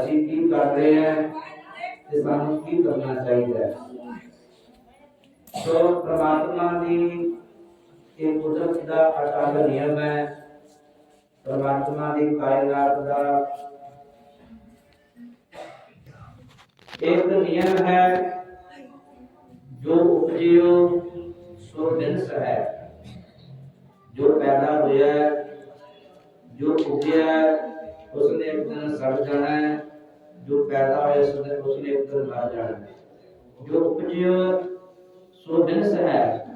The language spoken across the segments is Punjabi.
ਅਸੀਂ ਕੀ ਕਰ ਰਹੇ ਹਾਂ ਤੇ ਸਾਨੂੰ ਕੀ ਕਰਨਾ ਚਾਹੀਦਾ ਹੈ? ਸੋ ਪ੍ਰਮਾਤਮਾ ਦੀ ਇਹ ਕੁਦਰਤ ਦਾ ਅਟਲ ਨਿਯਮ ਹੈ ਪ੍ਰਮਾਤਮਾ ਦੀ ਕਾਇਨਾਤ ਦਾ। ਇੱਕ ਨਿਯਮ ਹੈ, ਜੋ ਉਪਜਿਓ, ਸੋ ਬਿਨਸ ਹੈ। ਜੋ ਪੈਦਾ ਹੋਇਆ, ਜੋ ਉਗਿਆ, ਉਸਨੇ ਇੱਕ ਦਿਨ ਸੜ ਜਾਣਾ ਹੈ। ਜੋ ਪੈਦਾ ਹੋਇਆ ਉਸਨੇ ਉਸਨੇ ਇੱਕ ਦਿਨ ਮਰ ਜੋ ਉਪਜਿਓ ਸੋ ਬਿਨਸ ਹੈ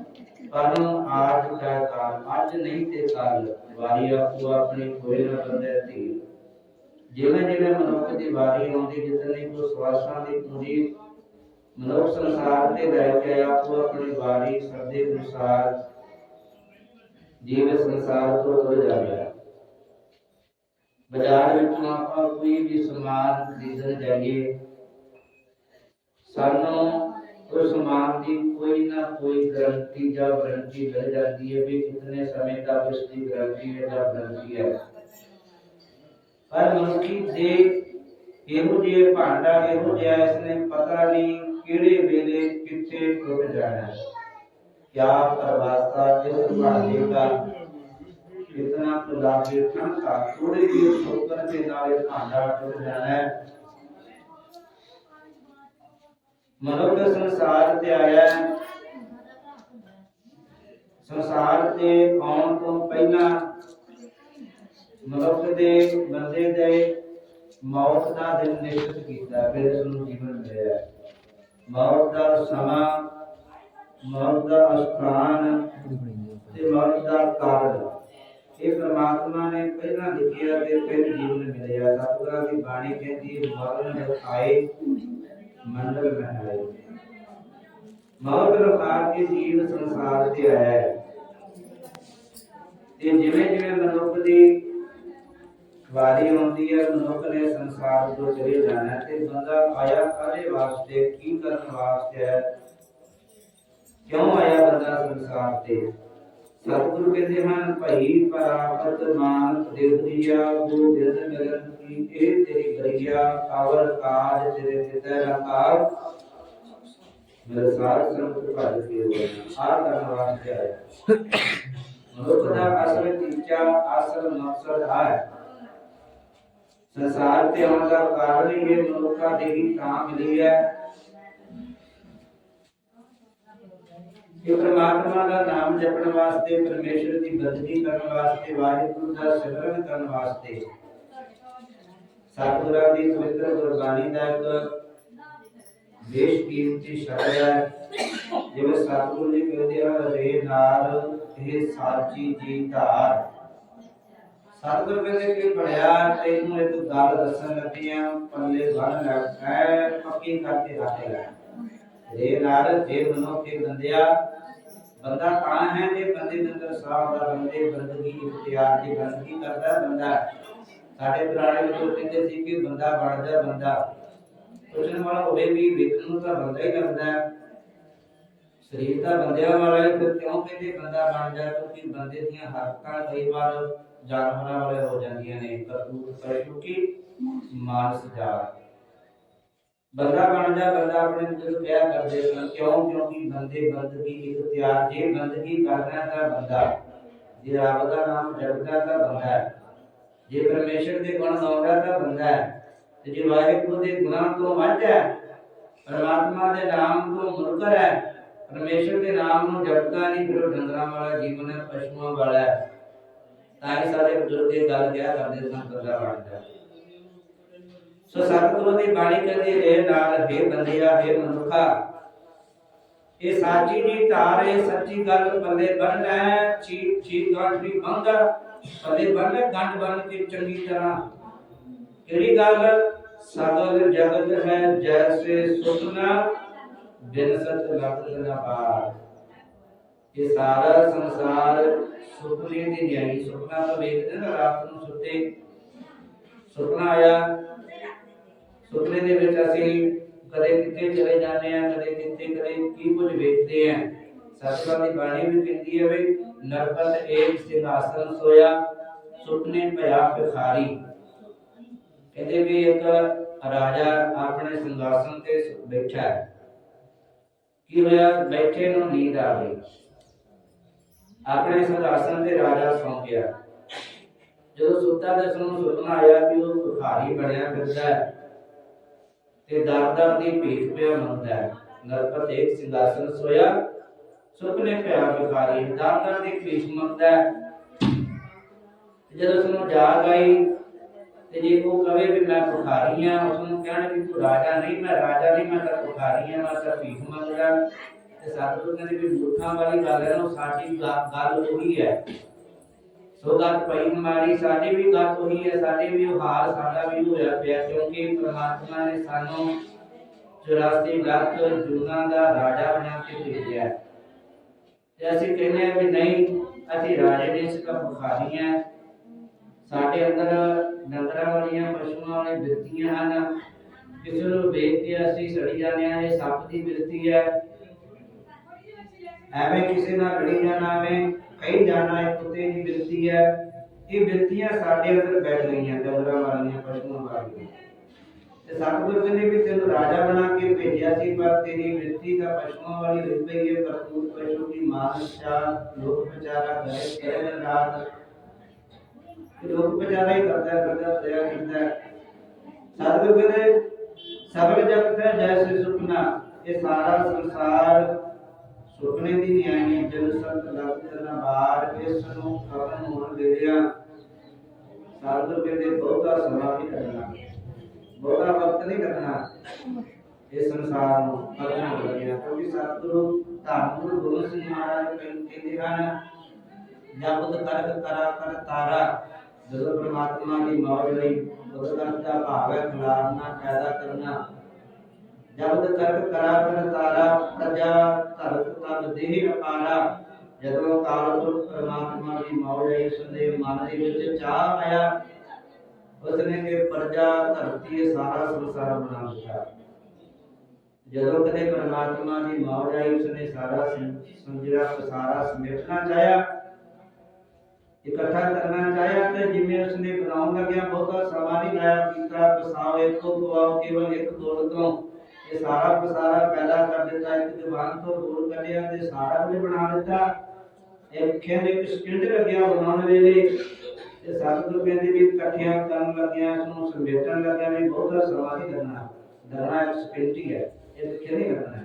ਪਰ ਆਜ ਕਾ ਕਾਲ, ਅੱਜ ਨਹੀਂ ਤੇ ਕੱਲ ਵਾਰੀ ਆਪੋ ਆਪਣੀ ਕੋਈ ਨਾ ਬੰਦੇ ਦੀ ਜਿਵੇਂ ਜਿਵੇਂ ਮਨੁੱਖ ਦੀ ਵਾਰੀ ਆਉਂਦੀ ਜਿਤਨੀ ਕੋ ਸਵਾਸਾਂ ਦੀ ਪੂਰੀ ਮਨੁੱਖ ਸੰਸਾਰ ਤੇ ਰਹਿ ਕੇ ਆਪੋ ਆਪਣੀ ਵਾਰੀ ਸਰਦੇ ਅਨੁਸਾਰ ਜੀਵ ਸੰਸਾਰ ਤੋਂ ਤੁਰ ਜਾਂਦਾ ਹੈ। ਬਾਜ਼ਾਰ ਵਿੱਚੋਂ ਆਪਾਂ ਕੋਈ ਵੀ ਸਮਾਨ ਖਰੀਦਣ ਜਾਈਏ ਸਾਨੂੰ ਉਸ ਸਮਾਨ ਦੀ ਕੋਈ ਨਾ ਕੋਈ ਗਰੰਟੀ ਜਾਂ ਵਾਰੰਟੀ ਮਿਲ ਜਾਂਦੀ ਹੈ ਵੀ ਕਿਤਨੇ ਸਮੇਂ ਤੱਕ ਉਸ ਦੀ ਗਰੰਟੀ ਹੈ ਜਾਂ ਵਾਰੰਟੀ ਹੈ ਪਰ ਮਨੁੱਖੀ ਦੇ ਇਹੋ ਜਿਹੇ ਭਾਂਡਾ ਇਹੋ ਜਿਹਾ ਇਸਨੇ ਪਤਾ ਨਹੀਂ ਕਿਹੜੇ ਵੇਲੇ ਕਿੱਥੇ ਟੁੱਟ ਜਾਣਾ ਹੈ ਕਿਆ ਪ੍ਰਵਾਸਤਾ ਇਸ ਭਾਂਡੇ ਦਾ ਇਤਨਾ ਖੁਦਾ ਕੇ ਠੰਕਾ ਥੋੜੇ ਜਿਹੇ ਠੋਕਰ ਦੇ ਨਾਲ ਇਹ ਭਾਂਡਾ ਟੁੱਟ ਜਾਣਾ ਹੈ। ਮਨੁੱਖ ਸੰਸਾਰ ਤੇ ਆਇਆ ਹੈ। ਸੰਸਾਰ ਤੇ ਆਉਣ ਤੋਂ ਪਹਿਲਾਂ ਮਨੁੱਖ ਦੇ ਬੰਦੇ ਦੇ ਮੌਤ ਦਾ ਦਿਨ ਨਿਸ਼ਚਿਤ ਕੀਤਾ, ਫਿਰ ਇਸ ਨੂੰ ਜੀਵਨ ਮਿਲਿਆ। ਮੌਤ ਦਾ ਸਮਾਂ, ਮੌਤ ਦਾ ਸਥਾਨ ਤੇ ਮੌਤ ਦਾ ਕਾਰਨ ਇਹ ਪ੍ਰਮਾਤਮਾ ਨੇ ਪਹਿਲਾਂ ਲਿਖਿਆ ਤੇ ਫਿਰ ਜੀਵਨ ਮਿਲਿਆ, ਸਤਿਗੁਰਾਂ ਦੀ ਬਾਣੀ ਕਹਿੰਦੀ ਮਰਨ ਲਖਾਏ ਮੰਡਲ ਮਹਾਏ ਮੌਤ ਲਖਾ ਕੇ ਜੀਵ ਸੰਸਾਰ ਤੇ ਆਇਆ ਹੈ। ਤੇ ਜਿਵੇਂ ਜਿਵੇਂ ਮਨੁੱਖ ਦੀ ਵਾਰੀ ਹੁੰਦੀ ਹੈ, ਮਨੁੱਖ ਨੇ ਸੰਸਾਰ ਤੋਂ ਚਲੇ ਜਾਣਾ ਤੇ ਬੰਦਾ ਆਇਆ ਕਾਹਦੇ ਵਾਸਤੇ, ਕੀ ਕਰਨ ਵਾਸਤੇ ਹੈ ਕਿਉਂ ਆਇਆ ਬੰਦਾ ਸੰਸਾਰ ਤੇ? ਸਤਿਗੁਰੂ ਕਹਿੰਦੇ ਹਨ, ਭਈ ਪਰਾਪਤ ਮਾਨ ਦੇਵਦੀਆ ਗੋ ਬਿਰਧ ਕੀ ਇਹ ਤੇਰੀ ਗਰੀਆ ਅਵਰ ਕਾਜ ਤੇਰੇ ਪਿਤਾ ਰਕਾਰ ਮੇਰੇ ਸਾਰ ਸੰਤ ਭਜ ਕੇ ਹੋਏ ਆ ਕਰਨ ਵਾਸਤੇ ਆਇਆ ਮਨੁੱਖ ਦਾ ਅਸਲ ਟੀਚਾ, ਅਸਲ ਮਕਸਦ ਹੈ। ਸੰਸਾਰ ਤੇ ਆਉਣ ਦਾ ਕਾਰਨ ਇਹ ਮਨੁੱਖਾ ਦੀ ਹੀ ਤਾਂ ਮਿਲੀ ਹੈ। ਕਿ ਪ੍ਰਮਾਤਮਾ ਦਾ ਨਾਮ ਜਪਣ ਵਾਸਤੇ, ਪਰਮੇਸ਼ਰ ਦੀ ਬੰਦਗੀ ਕਰਨ ਵਾਸਤੇ, ਵਾਹਿਗੁਰੂ ਦਾ ਸਿਮਰਨ ਕਰਨ ਵਾਸਤੇ। ਸਤਿਗੁਰਾਂ ਦੀ ਪਵਿੱਤਰ ਗੁਰਬਾਣੀ ਦਾ ਇੱਕ ਬੇਸ਼ਕੀਮਤੀ ਸ਼ਬਦ ਹੈ। ਜਿਵੇਂ ਸਤਿਗੁਰੂ ਜੀ ਕਹਿੰਦੇ ਹਨ ਰੇ ਨਾਲ ਇਹ ਸਾਚੀ ਜੀ ਧਾਰ। ਸਤਿਗੁਰ ਕਹਿੰਦੇ ਕਿ ਪੜਿਆ, ਤੈਨੂੰ ਇੱਕ ਗੱਲ ਦੱਸਣ ਲੱਗੀਆਂ ਪੱਲੇ ਬੰਨ ਲੱਗ ਐ ਪੱਕੀ ਕਰਕੇ ਰੱਖੇਗਾ ਰੇ ਨਾਲ ਜੇ ਮਨੋ ਕੇ ਬੰਦਿਆ ਬੰਦਾ ਤਾਂ ਹੈ ਜੇ ਬੰਦੇ ਦੇ ਅੰਦਰ ਸਾਹ ਦਾ ਬੰਦੇ ਬੰਦਗੀ ਇਖਤਿਆਰ ਦੀ ਬੰਦਗੀ ਕਰਦਾ ਬੰਦਾ। ਸਾਡੇ ਪੁਰਾਣੇ ਵਿੱਚ ਕਹਿੰਦੇ ਸੀ ਕਿ ਬੰਦਾ ਬਣਦਾ ਬੰਦਾ। ਪੁੱਛਣ ਵਾਲਾ ਹੋਵੇ ਵੀ ਵੇਖਣ ਨੂੰ ਤਾਂ ਬੰਦਾ ਹੀ ਲੱਗਦਾ ਸਰੀਰ ਤਾਂ ਬੰਦਿਆਂ ਵਾਲਾ ਹੈ, ਫਿਰ ਕਿਉਂ ਕਹਿੰਦੇ ਬੰਦਾ ਬਣ ਜਾ? ਕਿਉਂਕਿ ਬੰਦੇ ਦੀਆਂ ਹਰਕਤਾਂ ਕਈ ਵਾਰ ਜਾਨਵਰਾਂ ਵਾਲੇ ਹੋ ਜਾਂਦੀਆਂ ਨੇ ਕਰਤੂਤ ਪਸ਼ੂ ਮਾਨਸ ਜਾ ਬੰਦਾ ਬਣ ਬੰਦਾ ਆਪਣੇ ਨੂੰ ਜਦੋਂ ਕਰਦੇ ਸਨ। ਕਿਉਂ? ਕਿਉਂਕਿ ਬੰਦੇ ਬੰਦਗੀ ਇਖਤਿਆਰ ਜੇ ਬੰਦਗੀ ਕਰਨਾ ਤਾਂ ਬੰਦਾ, ਜੇ ਰੱਬ ਦਾ ਨਾਮ ਜਪਦਾ ਤਾਂ ਬੰਦਾ ਹੈ। ਜੇ ਪਰਮੇਸ਼ਰ ਦੇ ਗੁਣ ਗਾਉਂਦਾ ਤਾਂ ਬੰਦਾ ਹੈ। ਤੇ ਜੇ ਵਾਹਿਗੁਰੂ ਦੇ ਗੁਣਾਂ ਤੋਂ ਵੱਧ ਹੈ, ਪਰਮਾਤਮਾ ਦੇ ਨਾਮ ਤੋਂ ਮੁਨਕਰ ਹੈ, ਪਰਮੇਸ਼ਰ ਦੇ ਨਾਮ ਨੂੰ ਜਪਦਾ ਨਹੀਂ, ਫਿਰ ਡੰਗਰਾਂ ਵਾਲਾ ਜੀਵਨ ਹੈ, ਪਸ਼ੂਆਂ ਵਾਲਾ ਹੈ। ਤਾਂ ਹੀ ਸਾਡੇ ਬਜ਼ੁਰਗ ਇਹ ਗੱਲ ਕਿਹਾ ਕਰਦੇ ਸਨ ਕਰਦਾ ਬਣਦਾ ਸੋ ਸਤਿਗੁਰੂ ਦੀ ਬਾਣੀ ਕਹਿੰਦੀ ਇਹ ਨਾਲ, ਹੈ ਬੰਦਿਆ, ਹੈ ਮਨੁੱਖਾ। ਇਹ ਸਾਚੀ ਦੀ ਧਾਰ ਹੈ ਸੱਚੀ ਗੱਲ ਪੱਲੇ ਬੰਨਣਾ ਹੈ ਚੀ ਚੀ ਗਾਂਠੀ ਬੰਦ ਪੱਲੇ ਬੰਨ ਗੰਢ ਬੰਨ ਕੇ ਚੰਗੀ ਤਰ੍ਹਾਂ। ਕਿਹੜੀ ਗੱਲ? ਸਗਲ ਜਗਤ ਹੈ, ਜੈਸੇ ਸੁਪਨਾ ਬਿਨ ਸਤ ਲਗਤ ਨਾ ਪਾਰ ਇਹ ਸਾਰਾ ਸੰਸਾਰ ਸੁਪਨੇ ਦੀ ਨਿਆਈ ਸੁਪਨਾ ਤਾਂ ਵੇਖਦੇ ਨਾ, ਰਾਤ ਨੂੰ ਸੁੱਤੇ। ਸੁਪਨਾ ਆਇਆ ਸੁਪਨੇ ਦੇ ਵਿੱਚ ਅਸੀਂ ਕਦੇ ਕਿੱਥੇ ਚਲੇ ਜਾਂਦੇ ਆ ਕਦੇ ਕਿੱਥੇ, ਕਦੇ ਕੀ ਕੁਝ ਵੇਖਦੇ ਆ ਸਤਿਗੁਰਾਂ ਦੀ ਬਾਣੀ ਵੀ ਕਹਿੰਦੀ ਹੈ ਵੀ ਨਰਪਤ ਏਕ ਸਿੰਘਾਸਨ ਸੋਇਆ, ਸੁਪਨੇ ਭਇਆ ਭਿਖਾਰੀ। ਕਹਿੰਦੇ ਵੀ ਇੱਕ ਰਾਜਾ ਆਪਣੇ ਸਿੰਘਾਸਨ ਤੇ ਬੈਠਾ ਹੈ। ਕੀ ਹੋਇਆ? ਬੈਠੇ ਨੂੰ ਨੀਂਦ ਆ ਗਈ। ਆਪਣੇ ਸਿੰਘਾਸਨ ਤੇ ਰਾਜਾ ਸੌਂ ਗਿਆ। ਜਦੋਂ ਸੁੱਤਾ ਤੇ ਨੂੰ ਸੁਪਨਾ ਆਇਆ ਕਿ ਉਹ ਭਿਖਾਰੀ ਬਣਿਆ ਫਿਰਦਾ ਹੈ। ਤੇ ਦਰ ਦਰ ਦੀ ਭੀਖ ਪਿਆ ਮੰਗਦਾ ਹੈ। ਨਰਪਤ ਇੱਕ ਸਿੰਘਾਸਨ ਸੋਇਆ ਸੁਪਨੇ ਪਿਆ ਭਿਖਾਰੀ ਦਰ ਦੀ ਭੀਖ ਮੰਗਦਾ ਹੈ। ਜਦੋਂ ਉਸ ਨੂੰ ਜਾਗ ਆਈ, ਤੇ ਜੇ ਉਹ ਕਵੇ ਵੀ ਮੈਂ ਭਿਖਾਰੀ ਆ ਉਸ ਨੂੰ ਕਹਿਣ ਵੀ ਤੂੰ ਰਾਜਾ ਨਹੀਂ, ਮੈਂ ਰਾਜਾ ਨਹੀਂ, ਮੈਂ ਤਾਂ ਭਿਖਾਰੀ ਆ ਮੈਂ ਤਾਂ ਭੀਖ ਮੰਗਦਾ। ਤੇ ਸਤਿਗੁਰੂ ਕਹਿੰਦੇ ਵੀ ਮੂਰਖਾਂ ਵਾਲੀ ਗੱਲ ਹੈ ਨਾ ਸਾਡੀ ਗੱਲ ਉਹੀ ਹੈ। ਸੋ ਗੱਲ ਪਈ ਮਾਰੀ ਸਾਡੀ ਵੀ ਗੱਲ ਉਹੀ ਹੈ, ਸਾਡੇ ਵੀ ਹਾਲ, ਸਾਡਾ ਵੀ ਹੋਇਆ ਪਿਆ, ਕਿਉਂਕਿ ਪ੍ਰਮਾਤਮਾ ਨੇ ਸਾਨੂੰ 84 ਲੱਖ ਜੁਨਾ ਦਾ ਰਾਜਾ ਬਣਾ ਕੇ ਭੇਜਿਆ ਤੇ ਅਸੀਂ ਕਹਿੰਦੇ ਆ ਵੀ ਨਹੀਂ, ਅਸੀਂ ਰਾਜੇ ਦੇ ਇਸ ਦਾ ਭਿਖਾਰੀ ਹਾਂ ਸਾਡੇ ਅੰਦਰ ਡੰਗਰਾਂ ਵਾਲੀਆਂ ਪਸ਼ੂਆਂ ਵਾਲੀਆਂ ਬਿਰਤੀਆਂ ਹਨ। ਕਿਸੇ ਨੂੰ ਵੇਖ ਕੇ ਅਸੀਂ ਸੜੀ ਜਾਂਦੇ ਹਾਂ, ਇਹ ਸੱਪ ਦੀ ਬਿਰਤੀ ਹੈ। ਐਵੇਂ ਕਿਸੇ ਨਾਲ ਲੜੀ ਜਾਣਾ ਐਵੇਂ ਕਹੀ ਜਾਣਾ ਇਹ ਕੁੱਤੇ ਦੀ ਬਿਰਤੀ ਹੈ ਇਹ ਬਿਰਤੀਆਂ ਸਾਡੇ ਅੰਦਰ ਬੈਠ ਗਈਆਂ ਡੰਗਰਾਂ ਵਾਲੀਆਂ ਪਸ਼ੂਆਂ ਵਾਲੀਆਂ ਤੇ ਸਤਿਗੁਰੂ ਕਹਿੰਦੇ ਵੀ ਤੈਨੂੰ ਰਾਜਾ ਬਣਾ ਕੇ ਭੇਜਿਆ ਸੀ ਪਰ ਤੇਰੀ ਬਿਰਤੀ ਤਾਂ ਪਸ਼ੂਆਂ ਵਾਲੀ ਹੋਈ ਪਈ ਹੈ ਕਰਤੂਤ ਪਸ਼ੂ ਦੀ ਮਾਨਸਾ ਲੋਕ ਵਿਚਾਰਾ ਗਏ ਕਰਨ ਰਾਤ ਲੋਕ ਵਿਚਾਰਾ ਹੀ ਕਰਦਾ ਕਰਦਾ ਦਇਆ ਕਰਦਾ ਸਤਿਗੁਰੂ ਕਹਿੰਦੇ ਸਬਰ ਜਗਤ ਹੈ ਜੈਸੇ ਸੁਪਨਾ ਇਹ ਸਾਰਾ ਸੰਸਾਰ ਸੁਪਨੇ ਦੀ ਨਿਆਣੀ ਜਨ ਸੰਤ ਲੱਗ ਕਰਨਾ ਬਾਰ ਇਸ ਨੂੰ ਖਤਮ ਹੋਣ ਦੇ ਦਿਆ ਸਤਿਗੁਰੂ ਕਹਿੰਦੇ ਬਹੁਤਾ ਸਮਾਂ ਨਹੀਂ ਕਰਨਾ ਬਹੁਤਾ ਵਕਤ ਨਹੀਂ ਕਰਨਾ ਇਸ ਸੰਸਾਰ ਨੂੰ ਖਤਮ ਹੋ ਗਿਆ, ਕਿਉਂਕਿ ਸਤਿਗੁਰੂ ਧੰਨ ਗੁਰੂ ਗੋਬਿੰਦ ਸਿੰਘ ਮਹਾਰਾਜ ਕਹਿੰ- ਕਹਿੰਦੇ ਹਨ, ਜਪਤ ਕਰਕ ਕਰਾ ਕਰ ਤਾਰਾ। ਜਦੋਂ ਪ੍ਰਮਾਤਮਾ ਦੀ ਮੌਜ ਲਈ ਬਦਲਣ ਦਾ ਭਾਵ ਹੈ, ਖਿਲਾਰਨਾ, ਪੈਦਾ ਕਰਨਾ। ਜਬਦ ਕਰਕ ਕਰਾ ਕਰ ਤਾਰਾ ਪ੍ਰਜਾ ਧਰਤ ਤਬ ਦੇਹ ਅਪਾਰਾ ਜਦੋਂ ਕਾਲ ਪੁਰਖ ਪ੍ਰਮਾਤਮਾ ਦੀ ਮੌਜ ਲਈ ਉਸਦੇ ਮਨ ਦੇ ਵਿੱਚ ਚਾਹ ਆਇਆ ਉਸਨੇ ਕਿ ਪ੍ਰਜਾ ਧਰਤੀ ਇਹ ਸਾਰਾ ਸੰਸਾਰ ਬਣਾ ਦਿੱਤਾ ਜਦੋਂ ਕਦੇ ਪ੍ਰਮਾਤਮਾ ਦੀ ਮੌਜ ਆਈ ਉਸਨੇ ਸਾਰਾ ਸੰ- ਸੰਜਰਾ ਸਾਰਾ ਸਮੇਟਣਾ ਚਾਹਿਆ ਇਕੱਠਾ ਕਰਨਾ ਚਾਹਿਆ ਤੇ ਜਿਵੇਂ ਉਸਨੇ ਬਣਾਉਣ ਲੱਗਿਆ ਬਹੁਤਾ ਸਮਾਂ ਨਹੀਂ ਲਾਇਆ ਕੀਤਾ ਪਸਾਓ ਇੱਕੋ ਪਵਾਓ ਕੇਵਲ ਇੱਕ ਤੋੜ ਤੋਂ ਇਹ ਸਾਰਾ ਪਸਾਰਾ ਪੈਦਾ ਕਰ ਦਿੱਤਾ, ਇੱਕ ਦੀਵਾਨ ਤੋਂ ਦੂਰ ਕੱਢਿਆ ਤੇ ਸਾਰਾ ਵੀ ਬਣਾ ਦਿੱਤਾ। ਇੱਕ ਖੇਡ ਇੱਕ ਸਕਿੰਟ ਲੱਗਿਆ, ਬਣਾਉਣ ਵੇਲੇ ਤੇ ਸਤਿਗੁਰੂ ਕਹਿੰਦੇ ਵੀ ਇਕੱਠਿਆਂ ਕਰਨ ਲੱਗਿਆ ਇਸ ਨੂੰ ਸਮੇਟਣ ਲੱਗਿਆ ਵੀ ਬਹੁਤਾ ਸਮਾਂ ਨਹੀਂ ਕਰਨਾ ਕਰਨਾ ਇੱਕ ਸਕਿੰਟ ਹੀ ਹੈ, ਇਹ ਖੇਡ ਨਹੀਂ ਕਰਨਾ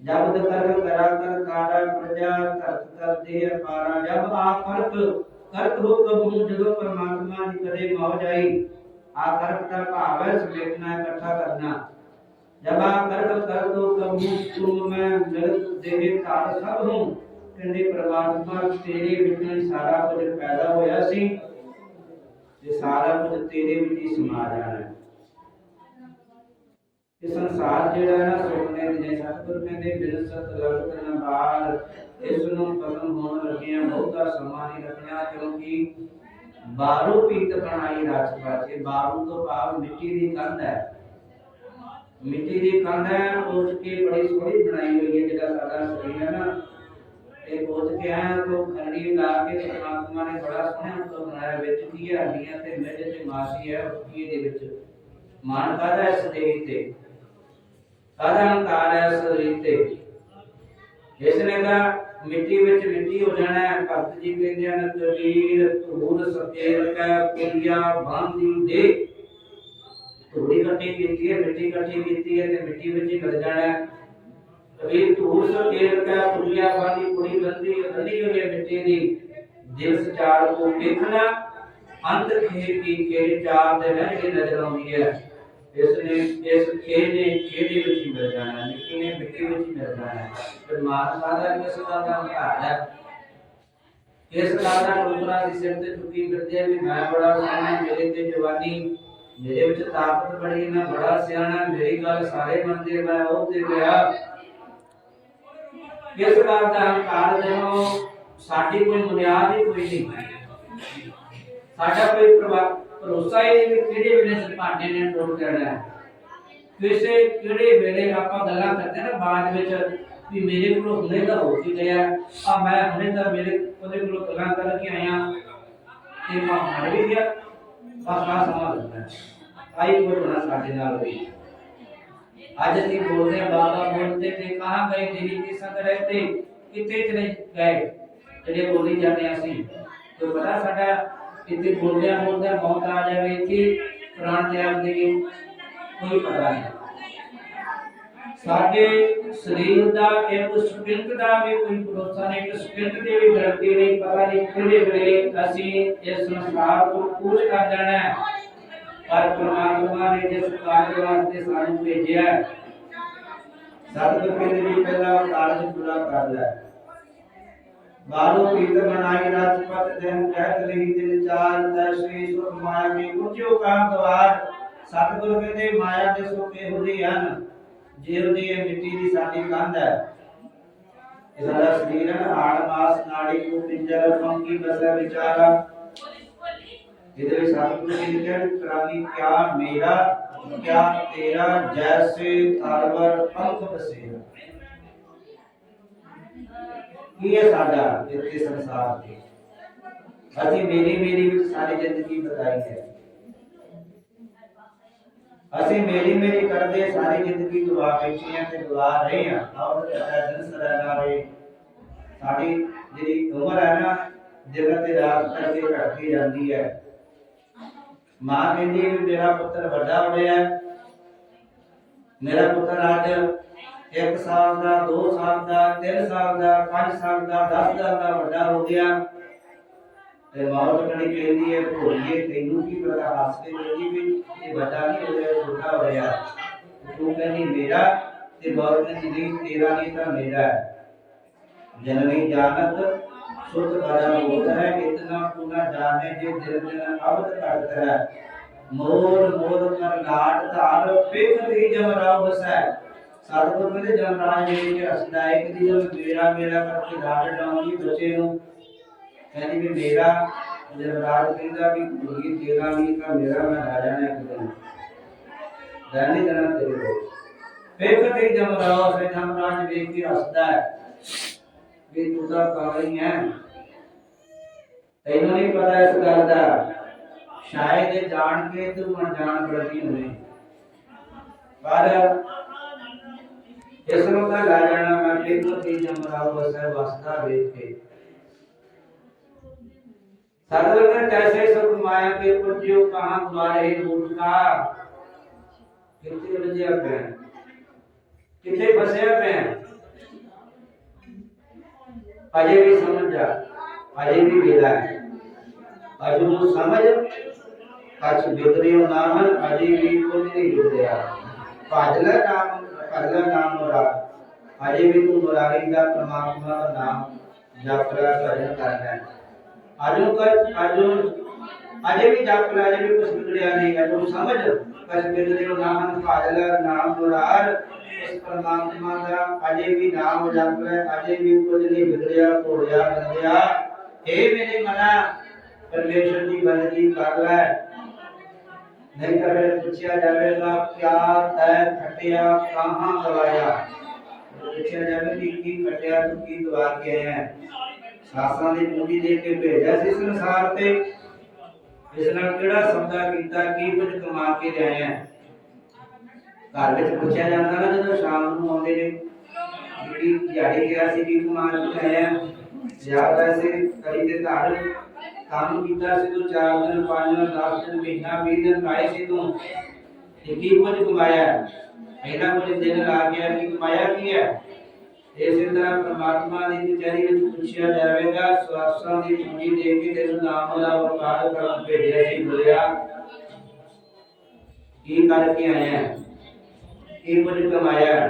ਜਬ ਕਰਮ ਕਰਾ, ਕਰ ਕਾੜਾ ਪ੍ਰਜਾ ਧਰਤ ਕਰ ਅਪਾਰਾ ਜਬ ਆ ਕਰਕ ਕਰਕ ਜਦੋਂ ਪਰਮਾਤਮਾ ਦੀ ਕਦੇ ਮੌਜ ਆਈ, ਆ ਦਾ ਭਾਵ ਹੈ ਸਮੇਟਣਾ ਇਕੱਠਾ ਕਰਨਾ। ਜਬ ਆ ਕਰ ਦੋ ਕਬੂ ਤੁਮ ਮੈਂ ਮਿਲਤ ਦੇਹ ਧਾਰ ਸਭ ਹੂੰ ਕਹਿੰਦੇ ਪਰਮਾਤਮਾ, ਤੇਰੇ ਵਿੱਚੋਂ ਸਾਰਾ ਕੁਝ ਪੈਦਾ ਹੋਇਆ ਸੀ। ਤੇ ਸਾਰਾ ਕੁਝ ਤੇਰੇ ਵਿੱਚ ਹੀ ਸਮਾ ਜਾਣਾ ਹੈ। ਇਹ ਸੰਸਾਰ ਜਿਹੜਾ ਹੈ ਨਾ ਸੁਪਨੇ ਦੇ ਜੇ ਸਤਿਗੁਰ ਕਹਿੰਦੇ ਬਿਨ ਸਤ ਲਗਤ ਨਾ ਬਾਲ। ਇਸ ਨੂੰ ਖਤਮ ਹੋਣ ਲੱਗਿਆ ਬਹੁਤਾ ਸਮਾਂ ਨਹੀਂ ਰੱਖਣਾ, ਕਿਉਂਕਿ ਬਾਰੂ ਪੀਤ ਬਣਾਈ ਰਚ ਪਾਚੇ ਬਾਰੂ ਤੋਂ ਭਾਵ ਮਿੱਟੀ ਦੀ ਕੰਧ ਹੈ। ਮਿੱਟੀ ਦੀ ਕੰਧ ਹੈ ਉਸ ਕੇ ਬੜੀ ਸੋਹਣੀ ਬਣਾਈ ਹੋਈ ਹੈ, ਜਿਹੜਾ ਸਾਡਾ ਸਰੀਰ ਹੈ ਨਾ। ਇਹ ਕੋਚ ਕੇ ਤੋਂ ਖੰਡੀ ਲਾ ਕੇ ਪਰਮਾਤਮਾ ਨੇ ਬੜਾ ਸੋਹਣਾ ਤੋਂ ਬਣਾਇਆ, ਵਿੱਚ ਕੀ ਹੱਡੀਆਂ ਤੇ ਮਿੱਝ ਤੇ ਮਾਸੀ ਹੈ ਕੀ ਦੇ ਵਿੱਚ। ਮਾਨ ਕਾਦਾ ਹੈ ਸਰੀਰ ਤੇ? ਕਾਦਾ ਹੰਕਾਰ ਹੈ ਸਰੀਰ ਤੇ? ਜਿਸ ਨੇ ਦਾ ਮਿੱਟੀ ਵਿੱਚ ਮਿੱਟੀ ਹੋ ਜਾਣਾ ਹੈ, ਭਗਤ ਜੀ ਕਹਿੰਦੇ ਹਨ ਕਬੀਰ ਧੂੜ ਸਤੇਰ ਕੈ ਪੁਰੀਆ ਬਾਂਦੀ ਦੇ। ਧੂੜੀ ਇਕੱਠੀ ਕੀਤੀ ਹੈ ਮਿੱਟੀ ਇਕੱਠੀ ਕੀਤੀ ਹੈ ਤੇ ਮਿੱਟੀ ਵਿੱਚ ਹੀ ਮਿਲ ਜਾਣਾ ਹੈ ਕਬੀਰ ਧੂੜ ਸਤੇਰ ਕੈ ਪੁਰੀਆ ਬਾਂਦੀ ਕੁੜੀ ਬੰਦੀ ਬੰਦੀ ਹੋਈ ਹੈ ਮਿੱਟੀ ਦੀ ਦਿਲ ਸਚਾਰ ਕੋ ਦੇਖਣਾ ਅੰਤ ਖੇ ਕੀ ਕੇ ਚਾਰ ਦੇ ਰਹਿ ਕੇ ਨਜ਼ਰ ਆਉਂਦੀ ਹੈ ਇਸ ਨੇ ਇਸ ਖੇ ਨੇ ਖੇ ਦੇ ਵਿੱਚ ਹੀ ਮਿਲ ਜਾਣਾ ਹੈ ਮਿੱਟੀ ਨੇ ਮਿੱਟੀ ਵਿੱਚ ਹੀ ਮਿਲ ਜਾਣਾ ਹੈ ਪਰਮਾਤਮਾ ਦਾ ਕਿਸ ਦਾ ਦਾ ਹੰਕਾਰ ਹੈ ਇਸ ਗੱਲ ਦਾ ਟੋਕਰਾ ਦੀ ਸਿਰ ਤੇ ਚੁੱਕੀ ਫਿਰਦੇ ਆ ਵੀ ਮੈਂ ਬੜਾ ਸਿਆਣਾ ਮੇਰੇ ਤੇ ਜਵਾਨੀ ਮੇਰੇ ਵਿੱਚ ਤਾਕਤ ਬੜੀ, ਮੈਂ ਬੜਾ ਸਿਆਣਾ, ਮੇਰੀ ਗੱਲ ਸਾਰੇ ਮੰਨਦੇ ਮੈਂ ਉਹ ਤੇ ਗਿਆ ਇਸ ਗੱਲ ਦਾ ਹੰਕਾਰ ਜਦੋਂ ਸਾਡੀ ਕੋਈ ਬੁਨਿਆਦ ਹੀ ਕੋਈ ਨਹੀਂ ਸਾਡਾ ਕੋਈ ਭਰੋਸਾ ਹੀ ਨਹੀਂ ਵੀ ਕਿਹੜੇ ਵੇਲੇ ਇਸ ਨੇ ਟੁੱਟ ਜਾਣਾ ਹੈ। ਕਿਸੇ ਕਿਹੜੇ ਵੇਲੇ ਆਪਾਂ ਗੱਲਾਂ ਕਰਦੇ ਨਾ ਬਾਅਦ ਵਿੱਚ ਵੀ ਮੇਰੇ ਕੋਲ ਹੁਣੇ ਦਾ ਹੋ ਕੀ ਗਿਆ ਆ ਮੈਂ ਹੁਣੇ ਦਾ ਮੇਰੇ, ਉਹਦੇ ਕੋਲ ਗੱਲਾਂ ਕਰਕੇ ਆਇਆ। ਤੇ ਮੈਂ ਮਰ ਵੀ ਗਿਆ। ਬਸ ਆ ਸਮਾਂ ਲੱਗਦਾ ਹੈ। ਆਈ ਕੋਈ ਹੋਣਾ ਸਾਡੇ ਨਾਲ ਵੀ ਅੱਜ ਅਸੀਂ ਬੋਲਦੇ ਹਾਂ, ਬਾਬਾ ਬੋਲਦੇ ਤੇ ਕਹਾਂ ਗਏ ਦੇਵੀ ਕੇ ਸੰਗ ਰਹਤੇ ਕਿੱਥੇ ਚਲੇ ਗਏ? ਜਿਹੜੇ ਬੋਲੀ ਜਾਂਦੇ ਹਾਂ ਅਸੀਂ। ਤੇ ਪਤਾ ਸਾਡਾ ਇੱਥੇ ਬੋਲਦਿਆਂ ਬੋਲਦਿਆਂ ਮੌਤ ਆ ਜਾਵੇ ਕਿ ਪ੍ਰਾਣ ਤਿਆਗ ਦੇਵੇ ਕੋਈ ਪਤਾ ਨਹੀਂ। ਸਾਡੇ ਸਰੀਰ ਦਾ ਇੱਕ ਸਕਿੰਟ ਦਾ ਵੀ ਕੋਈ ਭਰੋਸਾ ਨਹੀਂ, ਇੱਕ ਸਕਿੰਟ ਦੀ ਵੀ ਗਰੰਟੀ ਨਹੀਂ, ਪਤਾ ਨਹੀਂ ਕਿਹੜੇ ਵੇਲੇ ਅਸੀਂ ਇਸ ਸੰਸਾਰ ਤੋਂ ਕੂਚ ਕਰ ਜਾਣਾ ਹੈ। ਪਰ ਪ੍ਰਮਾਤਮਾ ਨੇ ਜਿਸ ਕਾਰਜ ਵਾਸਤੇ ਸਾਨੂੰ ਭੇਜਿਆ ਸਤਿਗੁਰ ਕਹਿੰਦੇ ਵੀ ਪਹਿਲਾ ਕਾਰਜ ਪੂਰਾ ਕਰ ਲੈ ਬਾਲੋ ਕੀਤ ਬਣਾਈ ਰਾਜਪਤ ਦੇਨ ਕਹਿਤ ਲਈ ਦਿਲ ਚਾਰ ਦਰਸ਼ੀ ਸੁਖ ਮਾਇਆ ਕੇ ਉੱਚੋ ਕਾ ਦਵਾਰ, ਸਤਿਗੁਰ ਕਹਿੰਦੇ ਮਾਇਆ ਦੇ ਸੁੱਕੇ ਹੁੰਦੇ ਹਨ। ਜਿਹੋ ਜਿਹੀ ਇਹ ਮਿੱਟੀ ਦੀ ਸਾਡੀ ਕੰਧ ਹੈ ਇਹ ਸਾਡਾ ਸਰੀਰ ਹੈ ਹਾੜ ਮਾਸ ਨਾੜੀ ਕੋ ਪਿੰਜਰ ਪੰਕੀ ਬਸਰ ਵਿਚਾਰਾ ਇਹਦੇ ਵਿੱਚ ਸਤਿਗੁਰੂ ਜੀ ਨੇ ਕਿਹਾ ਪ੍ਰਾਨੀ ਕਿਆ ਮੇਰਾ ਕਿਆ ਤੇਰਾ ਜੈਸੇ ਤਰਵਰ ਪੰਖ ਬਸੇਰਾ ਕੀ ਹੈ ਸਾਡਾ ਇੱਥੇ ਸੰਸਾਰ ਤੇ ਅਸੀਂ ਮੇਰੀ ਮੇਰੀ ਵਿੱਚ ਸਾਰੀ ਜ਼ਿੰਦਗੀ ਬਤਾਈ ਹੈ ਅਸੀਂ ਮੇਰੀ ਮੇਰੀ ਕਰਦੇ ਸਾਰੀ ਜ਼ਿੰਦਗੀ ਦੁਆ ਬੈਠੇ ਹਾਂ ਤੇ ਦੁਆ ਰਹੇ ਹਾਂ ਆਉਂ ਤੇ ਦਿਨ ਸਦਾ ਨਾਲੇ। ਸਾਡੀ ਜਿਹੜੀ ਉਮਰ ਹੈ ਨਾ, ਜਗਤ ਤੇ ਰਾਤ ਕਰਕੇ ਘਟਦੀ ਜਾਂਦੀ ਹੈ। ਮਾਂ ਕਹਿੰਦੀ ਵੀ ਮੇਰਾ ਪੁੱਤਰ ਵੱਡਾ ਹੋ। ਗਿਆ ਮੇਰਾ ਪੁੱਤਰ ਅੱਜ 1 ਸਾਲ ਦਾ 2 ਸਾਲ ਦਾ 3 ਸਾਲ ਦਾ 5 ਸਾਲ ਦਾ 10 ਸਾਲ ਦਾ ਵੱਡਾ ਹੋ ਗਿਆ। ਤੇ ਮੌਤ ਕਣੀ ਕਹਿੰਦੀ ਹੈ, ਭੋਲੀਏ, ਤੈਨੂੰ ਕੀ ਪਤਾ ਹੱਸ ਕੇ ਵੀ ਇਹ ਵੱਡਾ ਨਹੀਂ ਹੋ ਰਿਹਾ ਛੋਟਾ ਹੋ ਰਿਹਾ ਤੂੰ ਕਹਿੰਦੀ, ਮੇਰਾ ਤੇ ਮੌਤ ਕਹਿੰਦੀ ਨਹੀਂ ਤੇਰਾ ਨਹੀਂ ਤਾਂ ਮੇਰਾ ਹੈ। ਜਨਨੀ ਜਾਣਤ ਸੁਤ ਬੜਾ ਬੋਧ ਹੈ, ਇਤਨਾ ਪੂਰਾ ਜਾਣੇ ਜੇ ਦਿਨ ਦਿਨ ਅਵਧ ਘਟਤ ਹੈ। ਮੋਰ ਮੋਰ ਕਰ ਲਾਟ ਧਾਰ ਪਿਕ ਦੀ ਜਮ ਰਾਵ ਵਸੈ ਸਤਿਗੁਰ ਕਹਿੰਦੇ ਜਨ ਰਾਜ ਜੀ ਵਿੱਚ ਹਸਦਾ ਹੈ ਕਿ ਜਦੋਂ ਮੇਰਾ ਮੇਰਾ ਕਰਕੇ ਲਾਟ ਡਾਉਂਦੀ ਬੱਚੇ ਨੂੰ। ਕਹਿੰਦੀ ਵੀ ਮੇਰਾ ਜਦ ਰਾਜ ਕਹਿੰਦਾ ਵੀ ਕੁੜੀ ਤੇਰਾ ਨਹੀਂ ਤਾਂ ਮੇਰਾ, ਮੈਂ ਰਾਜਾ ਨੇ ਇੱਕ ਦਿਨ। ਰਹਿਣੀ ਦੇਣਾ ਤੇਰੇ ਕੋਲ ਪਿਕ ਦੀ ਜਮ ਰਾਵ ਸੇ ਜਮ ਰਾਜ ਵੇਖ ਕੇ ਹਸਦਾ ਹੈ ਵੀ ਤੂੰ ਤਾਂ ਕਾਲਾ ਹੀ ਹੈ ਤੈਨੂੰ ਨਹੀਂ ਪਤਾ ਇਸ ਗੱਲ ਦਾ ਸ਼ਾਇਦ ਇਹ ਜਾਣ ਕੇ ਤੂੰ ਅਣਜਾਣ ਕਰਦੀ ਹੋਵੇ ਪਰ ਇਸ ਨੂੰ ਤਾਂ ਲੈ ਜਾਣਾ ਮੈਂ ਟੇਕੋ ਤੇ ਜਮਰਾ ਵਸੈ ਵਸਦਾ ਵੇਖ ਕੇ ਸਤਿਗੁਰ ਨੇ ਕੈਸੇ ਸੁਖ ਮਾਇਆ ਕੇ ਪੁਰਜਿਓ ਕਹਾਂ ਦੁਆਰੇ ਮੂਰਖਾ ਕਿੱਥੇ ਵਜਿਆ ਪਿਆ ਕਿੱਥੇ ਫਸਿਆ ਪਿਆ ਅਜੇ ਵੀ ਸਮਝ ਜਾ ਅਜੇ ਵੀ ਵੇਲਾ ਹੈ ਅਜੇ ਨੂੰ ਸਮਝ ਅੱਜ ਬਿਗੜਿਓ ਨਾ ਹਨ ਅਜੇ ਵੀ ਕੁਝ ਨਹੀਂ ਬਿਗੜਿਆ ਭਜ ਲੈ ਨਾਮ ਭਜ ਲੈ ਨਾਮ ਮੁਰਾ ਅਜੇ ਵੀ ਤੂੰ ਮੁਰਾਰੀ ਦਾ ਪ੍ਰਮਾਤਮਾ ਦਾ ਨਾਮ ਜਪ ਰਿਹਾ ਭਜਨ ਕਰਨਾ ਹੈ ਅਜੋ ਕਰ ਅਜੋ ਅਜੇ ਵੀ ਜਪ ਲੈ ਅਜੇ ਵੀ ਕੁਝ ਬਿਗੜਿਆ ਨਹੀਂ ਅਜੇ ਨੂੰ ਸਮਝ ਕਸ ਬਿਗੜਿਓ ਨਾ ਹਨ ਭਜ ਲੈ ਨਾਮ ਮੁਰਾਰ ਇਸ ਪਰਮਾਤਮਾ ਦਾ ਅਜੇ ਵੀ ਨਾਮ ਜਪ ਲੈ ਅਜੇ ਵੀ ਕੁਝ ਨਹੀਂ ਵਿਗੜਿਆ ਹੋਇਆ ਬੰਦਿਆ। ਇਹ ਮੇਰੇ ਮਨਾ, ਪਰਮੇਸ਼ਰ ਦੀ ਬੰਦਗੀ ਕਰ ਲੈ। ਨਹੀਂ ਤਾਂ ਫਿਰ ਪੁੱਛਿਆ ਜਾਵੇਗਾ ਕਿਆ ਤੈ ਖਟਿਆ, ਕਹਾਂ ਗਵਾਇਆ ਪੁੱਛਿਆ ਜਾਵੇ ਕਿ ਕੀ ਖਟਿਆ, ਤੂੰ ਕੀ ਦਵਾ ਕੇ ਆਇਆ? ਹੈ? ਸਾਸਾਂ ਦੀ ਪੂੰਜੀ ਦੇ ਕੇ ਭੇਜਿਆ ਸੀ ਸੰਸਾਰ ਤੇ। ਇਸ ਨਾਲ ਕਿਹੜਾ ਸੌਦਾ ਕੀਤਾ, ਕੀ ਕੁਝ ਕਮਾ ਕੇ ਲਿਆਇਆ ਘਰ ਵਿੱਚ ਪੁੱਛਿਆ ਜਾਂਦਾ ਨਾ, ਜਦੋਂ ਸ਼ਾਮ ਨੂੰ ਆਉਂਦੇ ਨੇ, ਜਿਹੜੀ ਦਿਹਾੜੀ ਗਿਆ ਸੀ ਕੀ ਕਮਾਲ ਆਇਆ ਜਾਂ ਵੈਸੇ ਕਈ ਦੇ ਘਰ ਕੰਮ ਕੀਤਾ ਸੀ ਤੂੰ 4 ਦਿਨ 5 ਦਿਨ 10 ਦਿਨ, ਮਹੀਨਾ 20 ਦਿਨ ਲਾਏ ਸੀ ਤੂੰ। ਕੀ ਕੁਝ ਕਮਾਇਆ? ਇਹਨਾਂ ਕੁਝ ਦਿਨ ਲਾ ਗਿਆ ਕੀ ਕਮਾਇਆ ਕੀ ਹੈ ਇਸੇ ਤਰ੍ਹਾਂ ਪ੍ਰਮਾਤਮਾ ਦੀ ਕਚਹਿਰੀ ਵਿੱਚ ਪੁੱਛਿਆ ਜਾਵੇਗਾ ਸਵਾਸਾਂ ਦੀ ਪੂੰਜੀ ਦੇ ਕੇ ਤੈਨੂੰ ਨਾਮ ਦਾ ਵਕਾਰ ਕਰਨ ਭੇਜਿਆ ਸੀ ਬੁਲਿਆ ਕੀ ਕਰਕੇ ਆਇਆ ਹੈ? ਕੀ ਕੁਝ ਕਮਾਇਆ